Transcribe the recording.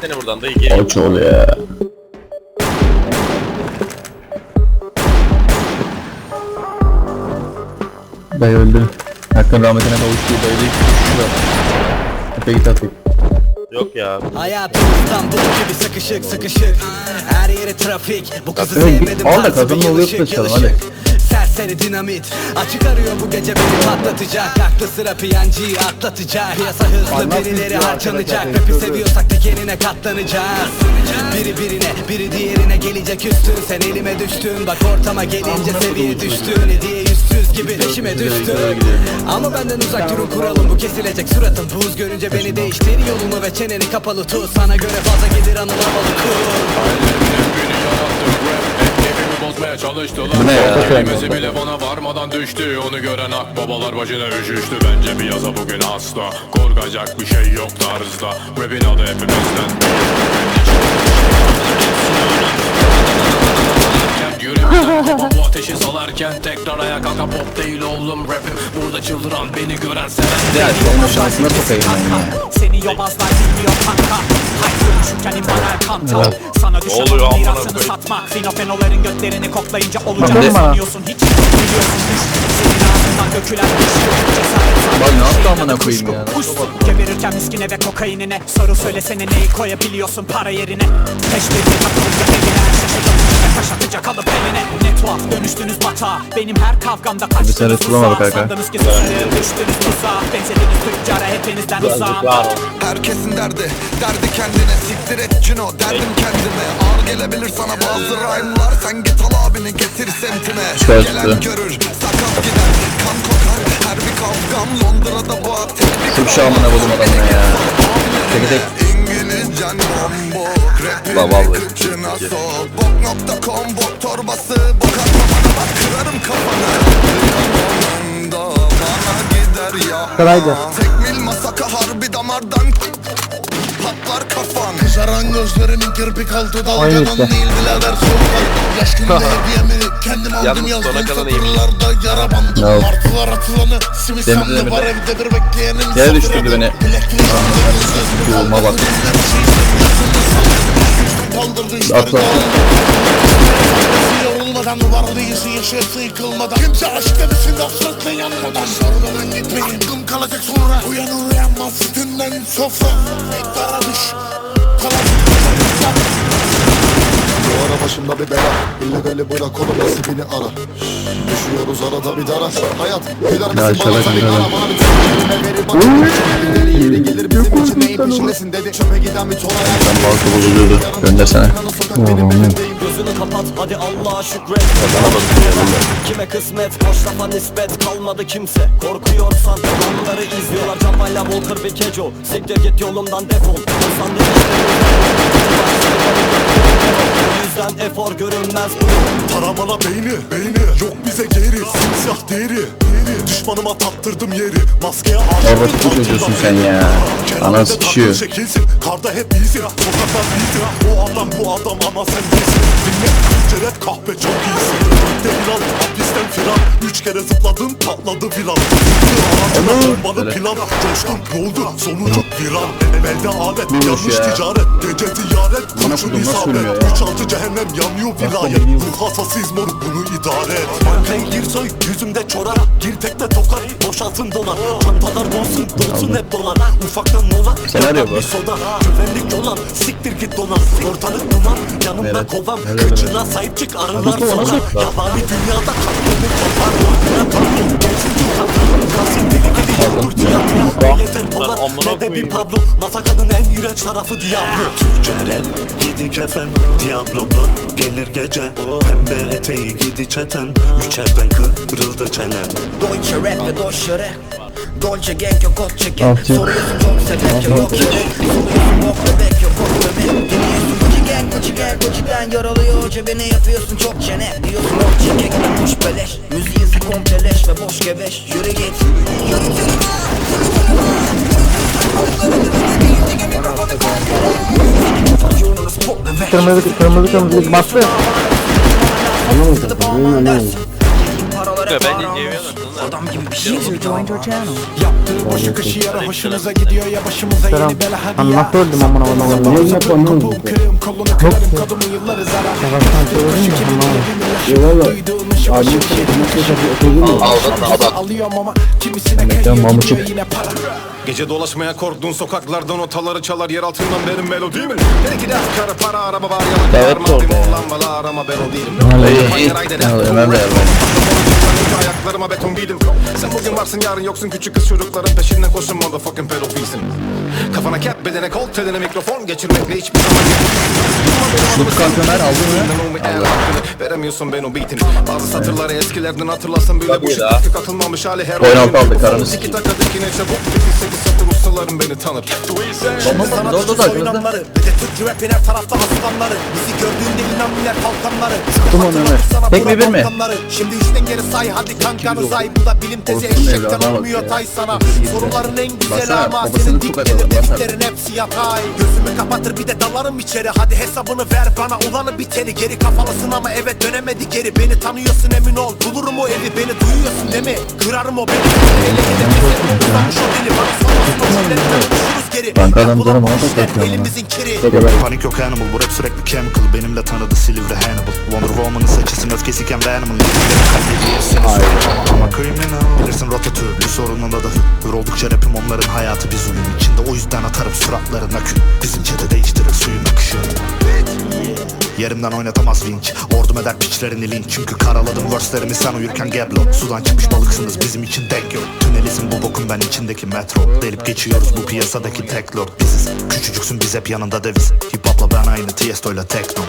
Seni buradan da geliyor. Aç ol ya. Dayı öldü. Hakkın rahmetine kavuştu. Dayı da şurada. Epe git artık. Yok ya. Hayatım İstanbul gibi sıkışık sıkışık Her yeri trafik Bu kızı sevmedim al da bir oluyor kuşalım, yılışık. Serseri dinamit. Açık arıyor bu gece beni patlatacak. Aklı sıra piyancıyı atlatacak. Piyasa hızlı birileri harcanacak. Rapi seviyorsak dikenine katlanacağız. Biri birine biri diğerine gelecek üstün. Sen elime düştün bak ortama gelince seviye düştün. Hediye yüzsüz gibi peşime düştün. Ama benden uzak durun kuralım bu kesilecek suratın. Buz görünce beni değiştir. Yolunu ve çeneni kapalı tut. Sana göre fazla gelir anılamalı kur bozmaya çalıştılar. Bu ne ya? Kelimesi bile bana varmadan düştü. Onu gören akbabalar başına üşüştü. Bence bir yaza bugün hasta. Korkacak bir şey yok tarzda. Rap'in adı hepimizden. Kafa bu ateşi salarken Tekrar ayağa kalka pop değil oğlum rapim Burada çıldıran beni gören seven Ya şu olma şansına sokayım ben ya. Seni yobazlar bilmiyor kanka Hayt dönüşürken immanuel kanta Sana düşen onun mirasını satmak Finofenoların götlerini koklayınca olacak. Bana. sanıyorsun Hiç biliyorsun düş Cesaret Lan ne yaptı amına koyayım ya? Geberirken miskine ve kokainine. Soru söylesene neyi koyabiliyorsun para yerine? Peşlerine takılınca evine her şaşırdım Taş atacak alıp eline. Ne tuhaf dönüştünüz bata Benim her kavgamda kaçtınız Resul olmadı uzağa kanka. Sandınız ki sıçraya düştünüz tuzağa. Benzediniz tüccara hepinizden uzağım. Var. Herkesin derdi, derdi kendine. Siktir et Cino, derdim kendime. Ağır gelebilir sana bazı rhyme'lar. Sen git al abini getir semtine. Çıkarttı. Gelen görür, sakat teknik Şu şu amına adamına ya. Tek tek. La vallahi Bok.com, bok torbası Bok bak kırarım kafanı. Tekmil masaka harbi damardan Patlar kafan Kızaran gözlerinin kirpik altı dalgadan değil birader soğukal Yalnız sona kalan bandım No. Martılar atılanı simit Demir, sandı var evde bir bekleyenin Yere düşürdü beni. Yoluma bak. Yorulmadan yıkılmadan Kimse aşk demesin hasretle yanmadan. Sormadan gitmeyin. Aklım kalacak sonra. Uyanır uyanmaz sütünden sofra. Ektara düş başımda bir bela. İllegali bırak oğlum nasibini ara? Düşüyoruz arada bir dara. Hayat bilir misin bana? sen ara Bana? Bir bana. Birileri yeri gelir bizim için neyin peşindesin dedi. Çöpe giden bir tola Ben balta bozuluyordu. Göndersene. Gözünü kapat. Hadi Allah'a şükret. Kime kısmet boş lafa nispet. Kalmadı kimse. Korkuyorsan Onları izliyorlar. Camayla Walker bir keco Siktir git yolumdan defol. Sandık O yüzden efor görünmez bu Para bana beyni, beyni. Yok bize geri, simsiyah deri deri. Düşmanıma tattırdım yeri. Maskeye aşık Orospu çocuğusun sen ya. Ana sıkışıyor. Şekilsin, karda hep iyisin. Sokaklar iyisin, o adam bu adam ama sen değilsin. Dinle, rap kahpe çok iyisin. Üç kere zıpladın, patladı viral. Aracına bombalı plan ne oldu, sonucu viral. Elde alet, Neymiş yanlış ya? ticaret Gece ziyaret, kurşun isabet. ölmüyor ya? Üç altı cehennem yanıyor vilayet. Ruh hassasıyız moruk bunu idare et. Ben gir soy yüzümde çorar Gir tekne tokar boşaltın dolar. Çantalar dolsun dolsun hep dolar. Ufaktan mola Senaryo bu. soda. Güvenlik dolan siktir git dolan Ortalık duman yanımda kovam Kıçına sahip çık arılar sorar Yabani dünyada kalbimi kopar Polar amına ne de bir koyayım. Pablo Masakanın en iğrenç tarafı Diablo Türkçe rap gidi kefen Diablo bu gelir gece Pembe eteği gidi çeten Üçerden kırıldı çenem Deutsche rap ve Deutsche rap Dolce gang yok ot çeken Soruyorsun çok sebep yok Soruyorsun bok bebek yok bok bebek Dinliyorsun Gang Gucci gang Yaralıyor cebine yapıyorsun çok çene. Diyorsun ok çekek kuş beleş. Müziğinse kompleleş ve boş gebeş. Yürü git. Yürü git Kırmızı kırmızı kırmızı. Bastı. Kanka bence Cevyan'ın Adam gibi bir şey your channel. Yaptığı boşu kışı yara hoşunuza gidiyor ya başımıza yeni bela hadi ya öldüm amına koyayım? Niye yine konuğum kırığım kolunu kırarım kadımı yılları zarar şey Gece dolaşmaya korktuğun sokaklardan otaları çalar yer altından benim melodi mi? Belki de kara para araba var ya Evet, Var doğru. maddi oğlan ama ben o değilim Ayaklarıma beton giydim Sen bugün varsın yarın yoksun küçük kız çocukların peşinden koşun motherfucking pedofilsin Kafana cap bedene kol teline mikrofon geçirmekle hiçbir zaman Kanka Ömer aldın mı? Veremiyorsun ben o beatin Bazı satırları eskilerden hatırlasın bile bu tık atılmamış hali her Oyun oyun. altı aldık, aranız İki dakika dikine çabuk. 8 satır ustalarım beni tanır. Baba dur dur dur Soyunanları ve de Türk rapin her tarafta aslanları. Bizi gördüğünde inan biner kalkanları Tamam Ömer. Tek mi bir mi? Şimdi üçten geri say hadi kankanı say. Bu da bilim tezi eşekten olmuyor tay sana. Soruların en Baksana, ama senin baksana. defterin hepsi yatay. Gözümü kapatır bir de dalarım içeri. Hadi hesabını ver bana olanı biteni Geri kafalısın ama eve dönemedi geri. Beni tanıyorsun emin ol. Bulurum o evi Beni duyuyorsun değil mi? Kırarım o beni. Ele gidip keserim uzanmış o deli Bana sormasın o geri. Kanka adam canım, ona da takıyorum Elimizin kiri. Panik yok animal. Bu rap sürekli chemical. Benimle tanıdı Silivri Hannibal. Wonder Woman'ın saçısın öfkesiyken Venom'ın seni söyleyemem Ama criminal Bilirsin rotatürlü sorununda da hür oldukça rapim onların hayatı bir zulüm içinde. O yüzden atarım suratlarına kül. Bizim çete değiştirir suyun akışını Yerimden oynatamaz vinç. Ordum eder piçlerini linç. Çünkü karaladım verse'lerimi sen uyurken geblo. Sudan çıkmış balıksınız bizim için denk yok. Tünelizm bu bokun ben içindeki metro. Delip geçiyoruz bu piyasadaki tek lord biziz. Küçücüksün biz hep yanında deviz. Hip hopla ben aynı Tiesto'yla tekno